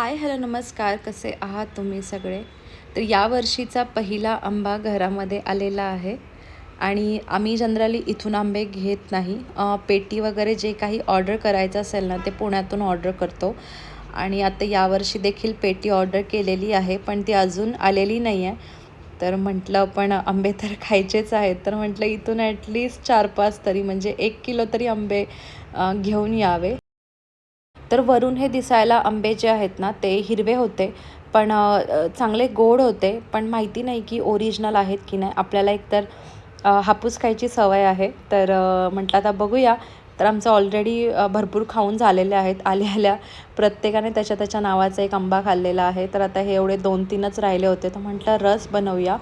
Hi hello नमस्कार. कसे आहात तुम्ही सगळे? तर यावर्षीचा पहिला आंबा घरामध्ये आलेला आहे आणि आम्ही जनरली इथून आंबे घेत नाही. पेटी वगैरे जे काही ऑर्डर करायचं असेल ना ते पुण्यातून ऑर्डर करतो. आणि आता यावर्षी देखील पेटी ऑर्डर केलेली आहे पण ती अजून आलेली नाही आहे तर म्हटलं पण आंबे तर खायचेच आहेत. तर म्हटलं इथून ॲटलीस्ट चार पाच तरी म्हणजे एक किलो तरी आंबे घेऊन यावे. तर वरून हे दिसायला आंबे जे आहेत ना ते हिरवे होते. पण चांगले गोड होते. पण माहिती नाही की ओरिजिनल आहेत की नाही. आपल्याला एकतर तर हापूस खायची सवय आहे. तर म्हटलं आता बघूया. तर आमचं ऑलरेडी भरपूर खाऊन झालेले आहेत. आल्या आल्या. प्रत्येकाने त्याच्या त्याच्या नावाचा एक आंबा खाल्लेला आहे. तर आता हे एवढे दोन तीनच राहिले होते. तर म्हटलं रस बनवूया.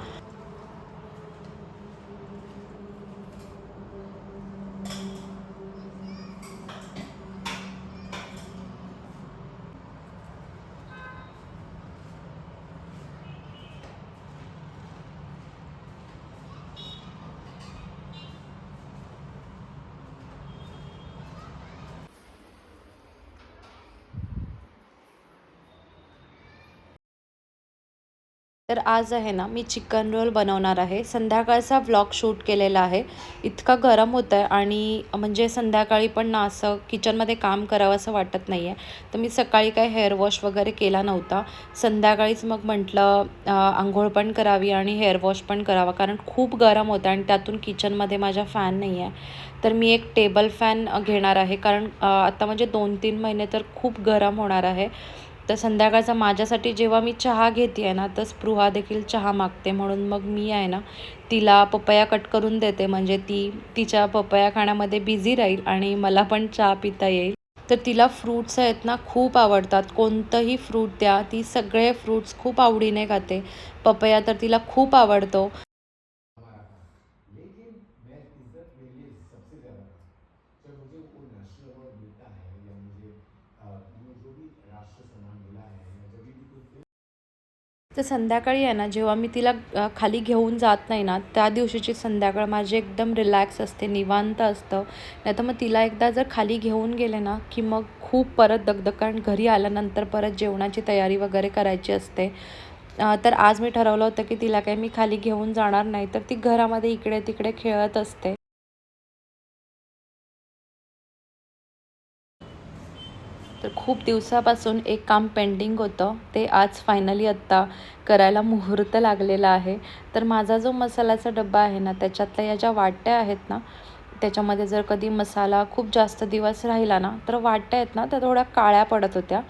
तर आज आहे ना मी चिकन रोल बनवणार आहे. संध्याकाळचा व्लॉग शूट केलेला आहे. इतका गरम होतं आहे आणि म्हणजे संध्याकाळी पण ना असं किचनमध्ये काम करावं असं वाटत नाही आहे तर मी सकाळी काय हेअर वॉश वगैरे केला नव्हता. संध्याकाळीच मग म्हटलं आंघोळ पण करावी आणि हेअर वॉश पण करावा. कारण खूप गरम होतं आणि त्यातून किचनमध्ये माझा फॅन नाही आहे तर मी एक टेबल फॅन घेणार आहे. कारण आता म्हणजे दोन तीन महिने तर खूप गरम होणार आहे. तर संध्याकाळचा माझ्यासाठी जेव्हा मी चहा घेते आहे ना तर स्पृहा देखील चहा मागते म्हणून मग मी आहे ना तिला पपया कट करून देते. म्हणजे ती तिच्या पपया खाण्यामध्ये बिझी राहील आणि मला पण चहा पिता येईल. तर तिला फ्रूट्स आहेत ना खूप आवडतात. कोणतंही फ्रूट द्या ती सगळे फ्रूट्स खूप आवडीने खाते. पपया तर तिला खूप आवडतो. तर संध्याकाळी आहे ना जेव्हा मी तिला खाली घेऊन जात नाही ना त्या दिवशीची संध्याकाळ माझी एकदम रिलॅक्स असते निवांत असतं. नाही तर मग तिला एकदा जर खाली घेऊन गेले ना की मग खूप परत दगदग कारण घरी आल्यानंतर परत जेवणाची तयारी वगैरे करायची असते. तर आज मी ठरवलं होतं की तिला काही मी खाली घेऊन जाणार नाही तर ती घरामध्ये इकडे तिकडे खेळत असते. खूप दिवसापासून एक काम पेंडिंग होतं. ते आज फायनली आत्ता करायला मुहूर्त लागलेला आहे. तर माझा जो मसाल्याचा डब्बा आहे ना त्याच्यातल्या या ज्या वाट्या आहेत ना त्याच्यामध्ये जर कधी मसाला खूप जास्त दिवस राहिला ना तर वाट्या आहेत ना त्या थोड्या काळ्या पडत होत्या.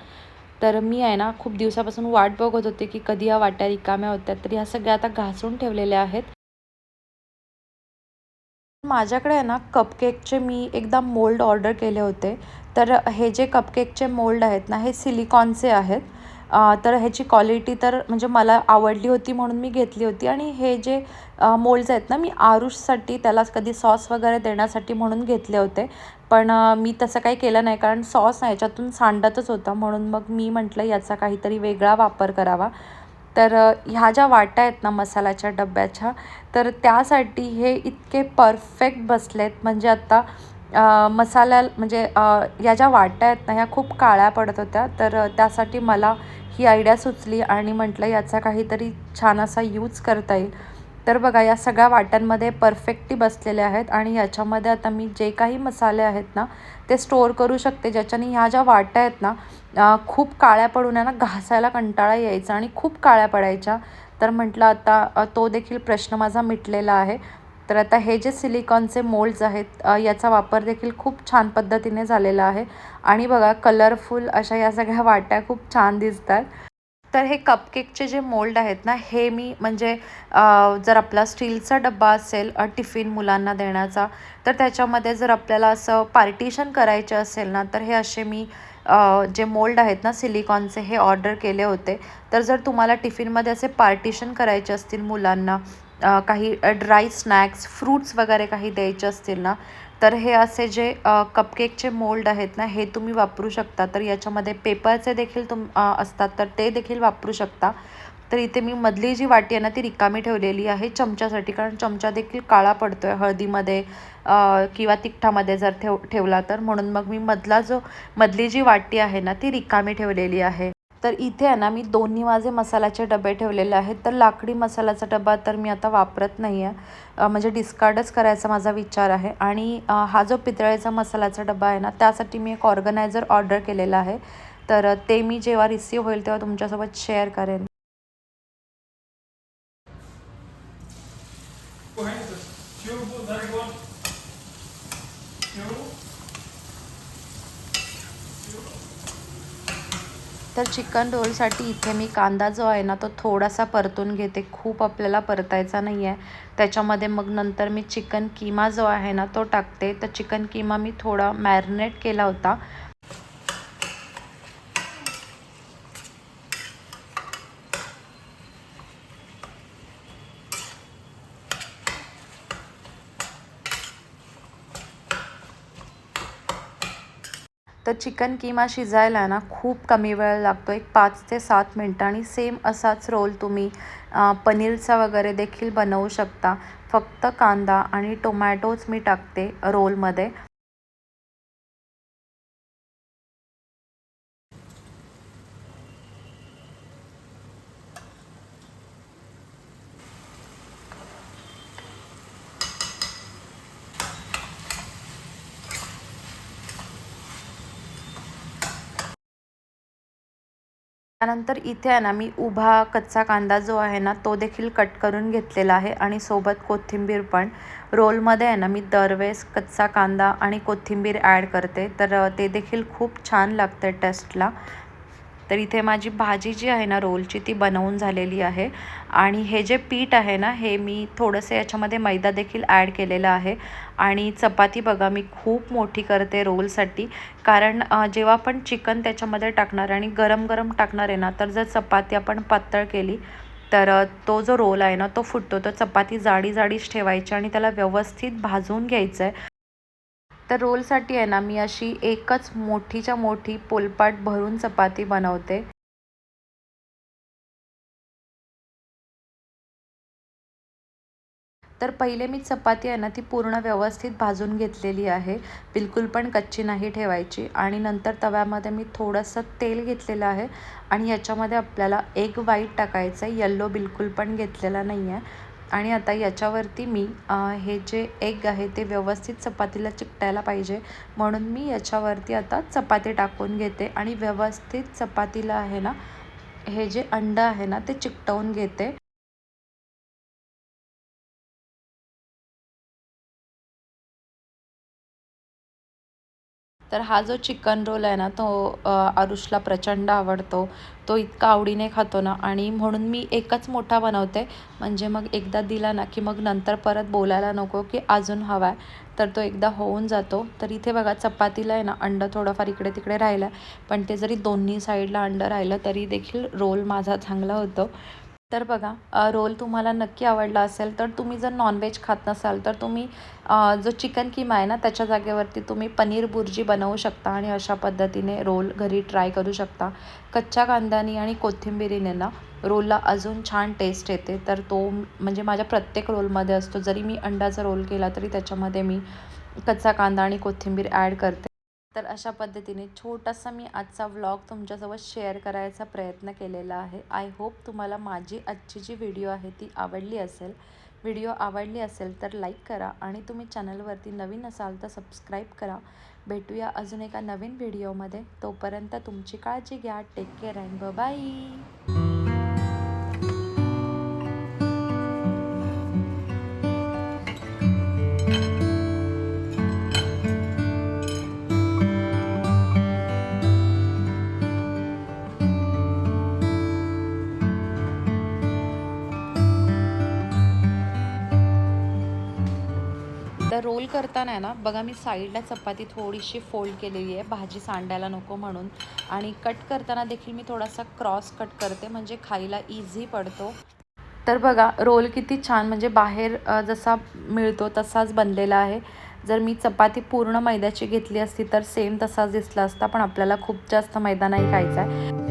तर मी आहे ना खूप दिवसापासून वाट बघत होते की कधी या वाट्या रिकाम्या होत्या. तर ह्या सगळ्या आता घासून ठेवलेल्या आहेत. माझ्याकडे आहे ना कपकेकचे मी एकदा मोल्ड ऑर्डर केले होते. तर हे जे कपकेकचे मोल्ड आहेत ना हे सिलिकॉनचे आहेत. तर ह्याची क्वालिटी तर म्हणजे मला आवडली होती म्हणून मी घेतली होती. आणि हे जे मोल्ड्स आहेत ना मी आरुषसाठी त्याला कधी सॉस वगैरे देण्यासाठी म्हणून घेतले होते. पण मी तसं काही केलं नाही कारण सॉस ह्याच्यातून सांडतच होता. म्हणून मग मी म्हटलं याचा काहीतरी वेगळा वापर करावा. तर ह्या ज्या वाट्या आहेत ना मसाल्याच्या डब्याच्या तर त्यासाठी हे इतके परफेक्ट बसलेत. म्हणजे आता मसाला मसाल्या म्हणजे या ज्या वाट्या आहेत ना ह्या खूप काळ्या पडत होत्या. तर त्यासाठी मला ही आयडिया सुचली आणि म्हटलं याचा काहीतरी छान असा यूज करता येईल. तर बघा या सगळ्या वाट्यांमध्ये परफेक्टली बसलेल्या आहेत आणि याच्यामध्ये आता मी जे काही मसाले आहेत ना ते स्टोअर करू शकते. ज्याच्याने ह्या ज्या वाट्या आहेत ना खूप काळ्या पडून आहे ना घासायला कंटाळा यायचा आणि खूप काळ्या पडायच्या. तर म्हटलं आता तो देखील प्रश्न माझा मिटलेला आहे. तर आता हे जे सिलिकॉनचे मोल्ड्स आहेत याचा वापर देखील खूप छान पद्धतीने झालेला आहे. आणि बघा कलरफुल अशा या सगळ्या वाट्या खूप छान दिसतात. तर हे कपकेकचे जे मोल्ड आहेत ना हे मी म्हणजे जर आपला स्टीलचा डब्बा असेल टिफिन मुलांना देण्याचा तर त्याच्यामध्ये जर आपल्याला असं पार्टिशन करायचे असेल ना तर हे असे मी जे मोल्ड आहेत ना सिलिकॉनचे हे ऑर्डर केले होते. तर जर तुम्हाला टिफिनमध्ये असे पार्टिशन करायचे असतील मुलांना काही ड्राय स्नॅक्स फ्रूट्स वगैरे काही द्यायचे असतील ना तर हे असे जे कपकेकचे मोल्ड आहेत ना हे तुम्ही वापरू शकता. तर याच्यामध्ये पेपरचे देखील तुम असतात तर ते देखील वापरू शकता. तर इथे मी मधली जी वाटी आहे ना ती रिकामी ठेवलेली आहे चमच्यासाठी कारण चमचा देखील काळा पडतो आहे हळदीमध्ये किंवा तिखटामध्ये जर ठेव ठेवला तर. म्हणून मग मी मधला जो मधली जी वाटी आहे ना ती रिकामी ठेवलेली आहे. तर इथे आहे ना मी दोन्ही माझे मसाल्याचे डबे ठेवलेले आहेत. तर लाकडी मसाल्याचा डबा तर मी आता वापरत नाही आहे म्हणजे डिस्कार्डच करायचा माझा विचार आहे. आणि हा जो पितळेचा मसाल्याचा डबा आहे ना त्यासाठी मी एक ऑर्गनायझर ऑर्डर केलेला आहे. तर ते मी जेव्हा रिसीव होईल तेव्हा तुमच्यासोबत शेअर करेन. तर चिकन रोलसाठी इथे मी कांदा जो आहे ना तो थोडासा परतून घेते. खूप आपल्याला परतायचा नाही आहे त्याच्यामध्ये मग नंतर मी चिकन किमा जो आहे ना तो टाकते. तर चिकन किमा मी थोडा मॅरिनेट केला होता. तर चिकन किमा शिजायला ना खूप कमी वेळ लागतो. एक पाच ते सात मिनटं आणि सेम असाच रोल तुम्ही पनीरचा वगैरे देखील बनवू शकता. फक्त कांदा आणि टोमॅटोच मी टाकते रोलमध्ये. त्यानंतर इथे आहे ना मी उभा कच्चा कांदा जो आहे ना तो देखील कट करून घेतलेला आहे आणि सोबत कोथिंबीर पण. रोलमध्ये आहे ना मी दरवेळेस कच्चा कांदा आणि कोथिंबीर ॲड करते. तर ते देखील खूप छान लागतं टेस्टला. तर इथे माझी भाजी जी आहे ना रोलची ती बनवून झालेली आहे. आणि हे जे पीठ आहे ना हे मी थोडंसं याच्यामध्ये मैदा देखील ॲड केलेलं आहे. आणि चपाती बघा मी खूप मोठी करते रोलसाठी. कारण जेव्हा आपण चिकन त्याच्यामध्ये टाकणार आणि गरम गरम टाकणार आहे ना तर जर चपाती आपण पातळ केली तर तो जो रोल आहे ना तो फुटतो. तर चपाती जाडी जाडीच ठेवायची आणि त्याला व्यवस्थित भाजून घ्यायचं आहे तर रोलसाठी आहे ना मी अशी एकच मोठीच्या मोठी पोलपाट भरून चपाती बनवते. तर पहिले मी चपाती आहे ना ती पूर्ण व्यवस्थित भाजून घेतलेली आहे. बिलकुल पण कच्ची नाही ठेवायची. आणि नंतर तव्यामध्ये मी थोडंसं तेल घेतलेलं आहे. आणि याच्यामध्ये आपल्याला एग व्हाईट टाकायचं आहे. येल्लो बिलकुल पण घेतलेला नाही आहे. आणि आता याच्यावरती मी हे जे एग आहे ते व्यवस्थित चपातीला चिकटायला पाहिजे. म्हणून मी याच्यावरती आता चपाती टाकून घेते आणि व्यवस्थित चपातीला आहे ना हे जे अंड आहे ना ते चिकटवून घेते. तर हा जो चिकन रोल आहे ना तो अरुषला आरुषला प्रचंड आवडतो. तो इतका आवडीने खातो ना आणि म्हणून मी एकच मोठा बनवते. म्हणजे मग एकदा दिला ना की मग नंतर परत बोलायला नको की अजून हवा आहे तर तो एकदा होऊन जातो. तर इथे बघा चपातीला आहे ना अंडं थोडंफार इकडे तिकडे राहिलं आहे पण ते जरी दोन्ही साईडला अंडं राहिलं तरी देखील रोल माझा चांगला होतो. तर बघा रोल तुम्हाला नक्की आवडला असेल तर तुम्ही जर नॉनव्हेज खात नसाल तर तुम्ही जो चिकन किमा आहे ना त्याच्या जागेवरती तुम्ही पनीर बुर्जी बनवू शकता आणि अशा पद्धतीने रोल घरी ट्राय करू शकता. कच्च्या कांद्याने आणि कोथिंबिरीने ना रोलला अजून छान टेस्ट येते. तर तो म्हणजे माझ्या प्रत्येक रोलमध्ये असतो. जरी मी अंड्याचा रोल केला तरी त्याच्यामध्ये मी कच्चा कांदा आणि कोथिंबीर ॲड करते. तर अशा पद्धतीने छोटासा मी आजचा व्लॉग तुमच्यासोबत शेअर करायचा प्रयत्न केलेला आहे. आय होप तुम्हाला माझी आजची जी व्हिडिओ आहे ती आवडली असेल. व्हिडिओ आवडली असेल तर लाईक करा आणि तुम्ही चॅनलवरती नवीन असाल तर सबस्क्राईब करा. भेटूया अजून एका नवीन व्हिडिओमध्ये तोपर्यंत तुमची काळजी घ्या. टेक केअर अँड बाय तर रोल करताना आहे ना बघा मी साईडला चपाती थोडीशी फोल्ड केलेली आहे भाजी सांडायला नको म्हणून. आणि कट करताना देखील मी थोडासा क्रॉस कट करते म्हणजे खायला इझी पडतो. तर बघा रोल किती छान म्हणजे बाहेर जसा मिळतो तसाच बनलेला आहे. जर मी चपाती पूर्ण मैद्याची घेतली असती तर सेम तसाच दिसला असता पण आपल्याला खूप जास्त मैदा नाही खायचा आहे.